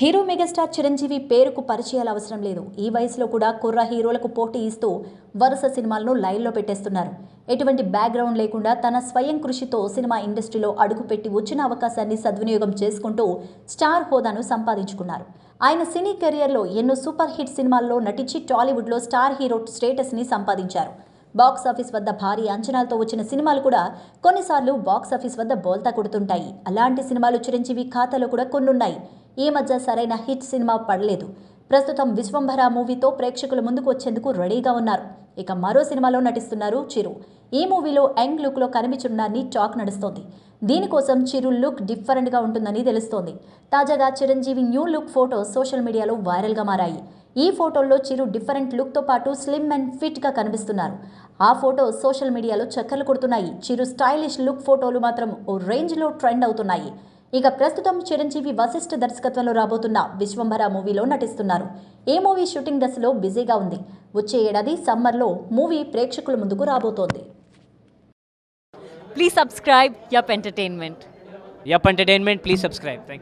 Hero megastar Chiranjeevi పేరుకు పరిచయాలు అవసరం లేదు. ఈ వయసులో కూడా కుర్ర హీరోలకు పోటీ ఇస్తూ వరుస సినిమాలను లైన్లో పెట్టేస్తున్నారు. ఎటువంటి బ్యాక్గ్రౌండ్ లేకుండా తన స్వయం కృషితో సినిమా ఇండస్ట్రీలో అడుగుపెట్టి వచ్చిన అవకాశాన్ని సద్వినియోగం చేసుకుంటూ స్టార్ హోదాను సంపాదించుకున్నారు. ఆయన సినీ కెరియర్లో ఎన్నో సూపర్ హిట్ సినిమాల్లో నటించి టాలీవుడ్లో స్టార్ హీరో స్టేటస్ని సంపాదించారు. బాక్స్ ఆఫీస్ వద్ద భారీ అంచనాలతో వచ్చిన సినిమాలు కూడా కొన్నిసార్లు బాక్స్ ఆఫీస్ వద్ద బోల్తా కొడుతుంటాయి. అలాంటి సినిమాలు చిరంజీవి ఖాతాలో కూడా కొన్నున్నాయి. ఈ మధ్య సరైన హిట్ సినిమా పడలేదు. ప్రస్తుతం విశ్వంభర మూవీతో ప్రేక్షకుల ముందుకు వచ్చేందుకు రెడీగా ఉన్నారు. ఇక మరో సినిమాలో నటిస్తున్నారు చిరు. ఈ మూవీలో యంగ్ లుక్లో కనిపించనున్నారని టాక్ నడుస్తోంది. దీనికోసం చిరు లుక్ డిఫరెంట్గా ఉంటుందని తెలుస్తోంది. తాజాగా Chiranjeevi new look photo social మీడియాలో వైరల్గా మారాయి. ఈ ఫోటోల్లో చిరు డిఫరెంట్ లుక్తో పాటు స్లిమ్ అండ్ ఫిట్గా కనిపిస్తున్నారు. ఆ ఫోటో సోషల్ మీడియాలో చక్కర్లు కొడుతున్నాయి. చిరు స్టైలిష్ లుక్ ఫోటోలు మాత్రం ఓ రేంజ్లో ట్రెండ్ అవుతున్నాయి. ఇక ప్రస్తుతం చిరంజీవి వశిష్ఠ దర్శకత్వంలో రాబోతున్న విశ్వంభర మూవీలో నటిస్తున్నారు ఈ మూవీ షూటింగ్ దశలో బిజీగా ఉంది వచ్చే ఏడాది సమ్మర్లో మూవీ ప్రేక్షకుల ముందుకు రాబోతోంది Please subscribe Yup Entertainment. Yup Entertainment, please subscribe. Thank you.